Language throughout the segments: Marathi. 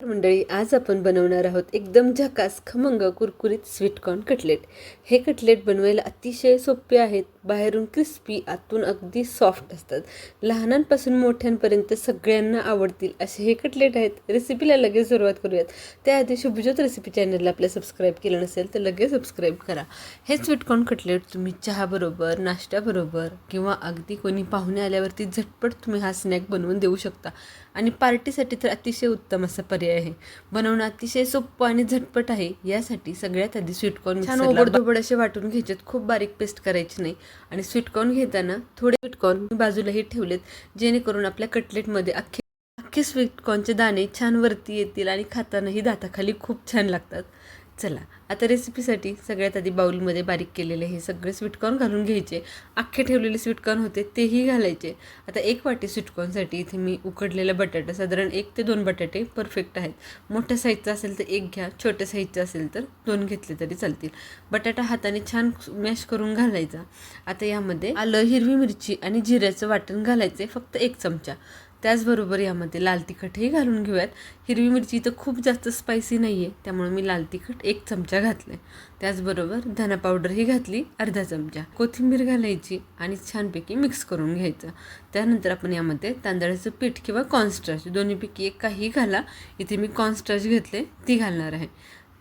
मंडळी आज आपण बनवणार आहोत एकदम झकास खमंग कुरकुरीत स्वीटकॉर्न कटलेट हे कटलेट बनवायला अतिशय सोपे आहेत. बाहेरून क्रिस्पी आतून अगदी सॉफ्ट असतात. लहानांपासून मोठ्यांपर्यंत सगळ्यांना आवडतील असे हे कटलेट आहेत. रेसिपीला लगेच सुरुवात करूयात. त्याआधी शुभज्योत रेसिपी चॅनलला आपल्या सबस्क्राईब केलं नसेल तर लगेच सबस्क्राईब करा. हे स्वीटकॉर्न कटलेट तुम्ही चहाबरोबर नाश्त्याबरोबर किंवा अगदी कोणी पाहुणे आल्यावरती झटपट तुम्ही हा स्नॅक बनवून देऊ शकता. आणि पार्टीसाठी तर अतिशय उत्तम असा पर्याय आहे. बनवणं अतिशय सोपं आणि झटपट आहे. यासाठी सगळ्यात आधी स्वीटकॉर्न छान ओबडधोबड असे वाटून घ्यायचेत. खूप बारीक पेस्ट करायची नाही. आणि स्वीटकॉर्न घेताना थोडे स्वीटकॉर्न मी बाजूलाही ठेवलेत जेणेकरून आपल्या कटलेटमध्ये अख्खे अख्खे स्वीटकॉर्नचे दाणे छान वरती येतील आणि खातानाही दाताखाली खूप छान लागतात. चला आता रेसिपीसाठी सगळ्यात आधी बाऊलमध्ये बारीक केलेले हे सगळे स्वीटकॉर्न घालून घ्यायचे. अख्खे ठेवलेले स्वीटकॉर्न होते तेही घालायचे. आता एक वाटी स्वीटकॉर्नसाठी इथे मी उकडलेला बटाटा साधारण एक ते दोन बटाटे परफेक्ट आहेत. मोठ्या साईजचा असेल तर एक घ्या छोट्या साईजचा असेल तर दोन घेतले तरी चालतील. बटाटा हाताने छान मॅश करून घालायचा. आता यामध्ये आलं हिरवी मिरची आणि जिऱ्याचं वाटण घालायचे फक्त एक चमचा. त्याचबरोबर यामध्ये लाल तिखटही घालून घेऊयात. हिरवी मिरची तर खूप जास्त स्पायसी नाही आहे त्यामुळे मी लाल तिखट एक चमचा घातले त्याचबरोबर धना पावडरही घातली अर्धा चमचा. कोथिंबीर घालायची आणि छानपैकी मिक्स करून घ्यायचं. त्यानंतर आपण यामध्ये तांदळाचं पीठ किंवा कॉन्स्ट्रच दोन्हीपैकी एक काही घाला. इथे मी कॉन्स्ट्रच घेतले ती घालणार आहे.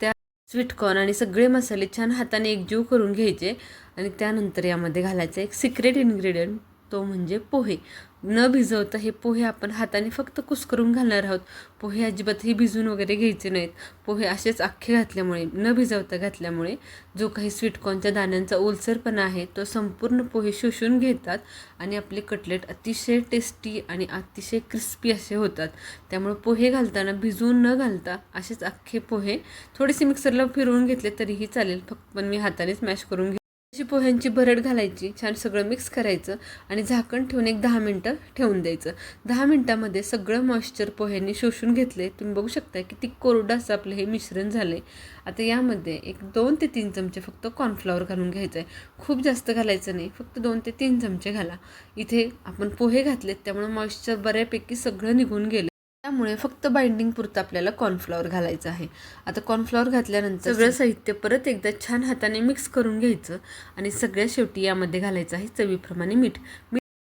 त्या स्वीटकॉर्न आणि सगळे मसाले छान हाताने एकजीव करून घ्यायचे. आणि त्यानंतर यामध्ये घालायचं एक सिक्रेट इन्ग्रेडियंट तो म्हणजे पोहे. न भिजवता हे पोहे आपण हाताने फक्त कुस्करून घालणार आहोत. पोहे अजिबातही भिजून वगैरे घ्यायचे नाहीत. पोहे असेच अख्खे घातल्यामुळे न भिजवता घातल्यामुळे जो काही स्वीटकॉर्नच्या दाण्यांचा ओलसरपणा आहे तो संपूर्ण पोहे शोषून घेतात आणि आपले कटलेट अतिशय टेस्टी आणि अतिशय क्रिस्पी असे होतात. त्यामुळे पोहे घालताना भिजवून न घालता असेच अख्खे पोहे थोडेसे मिक्सरला फिरवून घेतले तरीही चालेल. फक्त पण मी हातानेच मॅश करून घे अशी पोह्यांची भरड घालायची छान सगळं मिक्स करायचं आणि झाकण ठेवून एक दहा मिनटं ठेवून द्यायचं. दहा मिनटामध्ये सगळं मॉइश्चर पोह्यांनी शोषून घेतले तुम्ही बघू शकता किती कोरडं असं आपलं हे मिश्रण झालं आहे आता यामध्ये एक दोन ते तीन चमचे फक्त कॉर्नफ्लॉवर घालून घ्यायचं आहे खूप जास्त घालायचं नाही. फक्त दोन ते तीन चमचे घाला. इथे आपण पोहे घातलेत त्यामुळे मॉइश्चर बऱ्यापैकी सगळं निघून गेलं. त्यामुळे फक्त बाइंडिंग पुरतं आपल्याला कॉर्नफ्लॉवर घालायचं आहे. आता कॉर्नफ्लॉवर घातल्यानंतर सगळं साहित्य परत एकदा छान हाताने मिक्स करून घ्यायचं आणि सगळ्या शेवटी यामध्ये घालायचं आहे चवीप्रमाणे मीठ.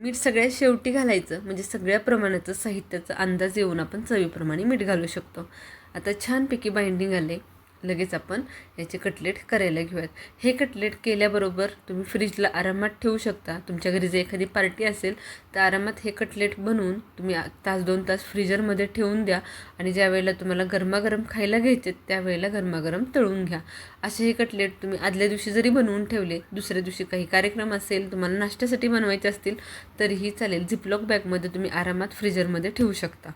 मीठ सगळ्यात शेवटी घालायचं म्हणजे सगळ्या प्रमाणाचं साहित्याचा अंदाज येऊन आपण चवीप्रमाणे मीठ घालू शकतो. आता छानपैकी बाइंडिंग आले. लगेच आपण याचे कटलेट करायला घेऊयात. हे कटलेट केल्याबरोबर तुम्ही फ्रीजला आरामात ठेवू शकता. तुमच्या घरी जर एखादी पार्टी असेल तर आरामात हे कटलेट बनवून तुम्ही तास दोन तास फ्रीजरमध्ये ठेवून द्या आणि ज्या वेळेला तुम्हाला गरमागरम खायला घ्यायचे त्यावेळेला गरमागरम तळून घ्या. असे हे कटलेट तुम्ही आदल्या दिवशी जरी बनवून ठेवले दुसऱ्या दिवशी काही कार्यक्रम असेल तुम्हाला नाश्त्यासाठी बनवायचे असतील तरीही चालेल. झिपलॉक बॅगमध्ये तुम्ही आरामात फ्रीजरमध्ये ठेवू शकता.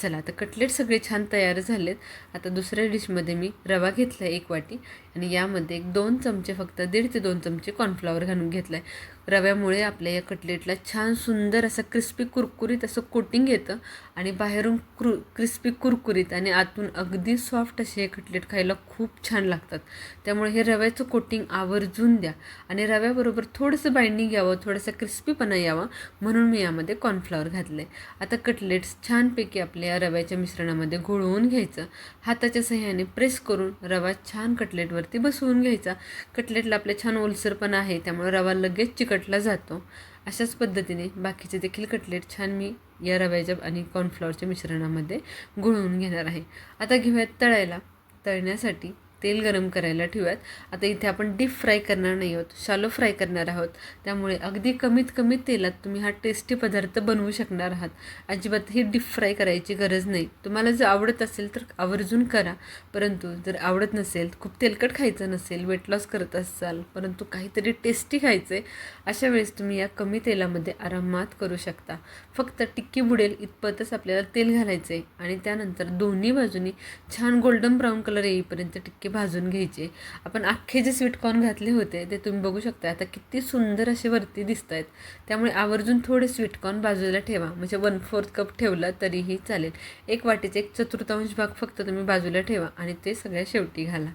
चला आता कटलेट सगळे छान तयार झालेत. आता दुसऱ्या डिशमध्ये मी रवा घेतला आहे एक वाटी आणि यामध्ये एक दोन चमचे फक्त दीड ते दोन चमचे कॉर्नफ्लॉवर घालून घेतला आहे रव्यामुळे आपल्या या कटलेटला छान सुंदर असं क्रिस्पी कुरकुरीत असं कोटिंग येतं आणि बाहेरून क्रू क्रिस्पी कुरकुरीत आणि आतून अगदी सॉफ्ट असे हे कटलेट खायला खूप छान लागतात. त्यामुळे हे रव्याचं कोटिंग आवर्जून द्या आणि रव्याबरोबर थोडंसं बाइंडिंग यावं थोडंसं क्रिस्पीपणा यावा म्हणून मी यामध्ये कॉर्नफ्लॉवर घातलं आहे आता कटलेट्स छानपैकी आपल्या रव्याच्या मिश्रणामध्ये घोळवून घ्यायचं. हाताच्या सहाय्याने प्रेस करून रवा छान कटलेटवरती बसवून घ्यायचा. कटलेटला आपल्या छान ओलसरपणा आहे त्यामुळे रवा लगेच चिकट कटला जातो. अशाच पद्धतीने बाकीचे देखील कटलेट छान मी या रव्याच्या आणि कॉर्नफ्लॉवरच्या मिश्रणामध्ये गुळवून घेणार आहे. आता घेऊयात तळायला. तळण्यासाठी तेल गरम करायला ठेवूयात. आता इथे आपण डीप फ्राय करणार नाही आहोत शालो फ्राय करणार आहोत. त्यामुळे अगदी कमीत कमी तेलात तुम्ही हा टेस्टी पदार्थ बनवू शकणार आहात. अजिबात ही डीप फ्राय करायची गरज नाही. तुम्हाला जर आवडत असेल तर आवर्जून करा. परंतु जर आवडत नसेल खूप तेलकट खायचं नसेल वेट लॉस करत असाल परंतु काहीतरी टेस्टी खायचं आहे अशा वेळेस तुम्ही या कमी तेलामध्ये आरामात करू शकता. फक्त टिक्की बुडेल इतपतच आपल्याला तेल घालायचं आहे आणि त्यानंतर दोन्ही बाजूनी छान गोल्डन ब्राऊन कलर येईपर्यंत टिक्की भाजून घ्यायचे. आपण अख्खे जे स्वीटकॉर्न घातले होते ते तुम्ही बघू शकता. आता किती सुंदर असे वरती दिसत आहेत त्यामुळे आवर्जून थोडे स्वीटकॉर्न बाजूला ठेवा. म्हणजे वन फोर्थ कप ठेवला तरीही चालेल. एक वाटीचे एक चतुर्थांश भाग फक्त तुम्ही बाजूला ठेवा आणि ते सगळ्या शेवटी घाला.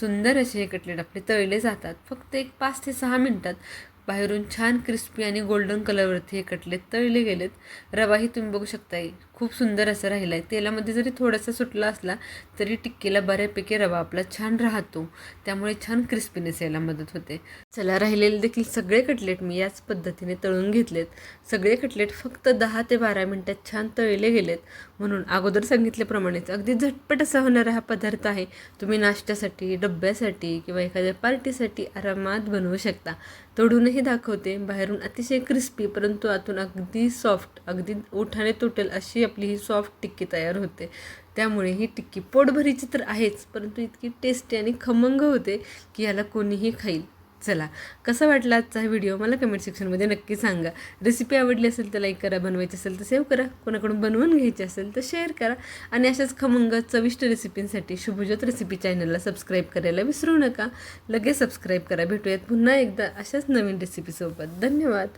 सुंदर असे हे कटलेट आपले तळले जातात. फक्त एक पाच ते सहा मिनटात बाहेरून छान क्रिस्पी आणि गोल्डन कलरवरती हे कटलेट तळले गेलेत. रवाही तुम्ही बघू शकता खूप सुंदर असं राहिलं आहे तेलामध्ये जरी थोडासा सुटला असला तरी टिक्कीला बऱ्यापैकी रवा आपला छान राहतो. त्यामुळे छान क्रिस्पीनेस यायला मदत होते. चला राहिलेले देखील सगळे कटलेट मी याच पद्धतीने तळून घेतलेत. सगळे कटलेट फक्त दहा ते बारा मिनटात छान तळले गेलेत. म्हणून अगोदर सांगितल्याप्रमाणेच अगदी झटपट असा होणारा हा पदार्थ आहे. तुम्ही नाश्त्यासाठी डब्यासाठी किंवा एखाद्या पार्टीसाठी आरामात बनवू शकता. तोडूनही दाखवते. बाहेरून अतिशय क्रिस्पी परंतु आतून अगदी सॉफ्ट अगदी ओठाने तुटेल अशी आपली ही सॉफ्ट टिक्की तयार होते. त्यामुळे ही टिक्की पोटभरीची तर आहेच परंतु इतकी टेस्टी आणि खमंग होते की याला कोणीही खाईल. चला कसा वाटला आजचा हा व्हिडिओ मला कमेंट सेक्शनमध्ये नक्की सांगा. रेसिपी आवडली असेल तर लाईक करा बनवायची असेल तर सेव्ह करा. कोणाकडून बनवून घ्यायची असेल तर शेअर करा. आणि अशाच खमंग चविष्ट रेसिपींसाठी शुभज्योत रेसिपी चॅनलला सबस्क्राईब करायला विसरू नका. लगेच सबस्क्राईब करा. भेटूयात पुन्हा एकदा अशाच नवीन रेसिपीसोबत धन्यवाद.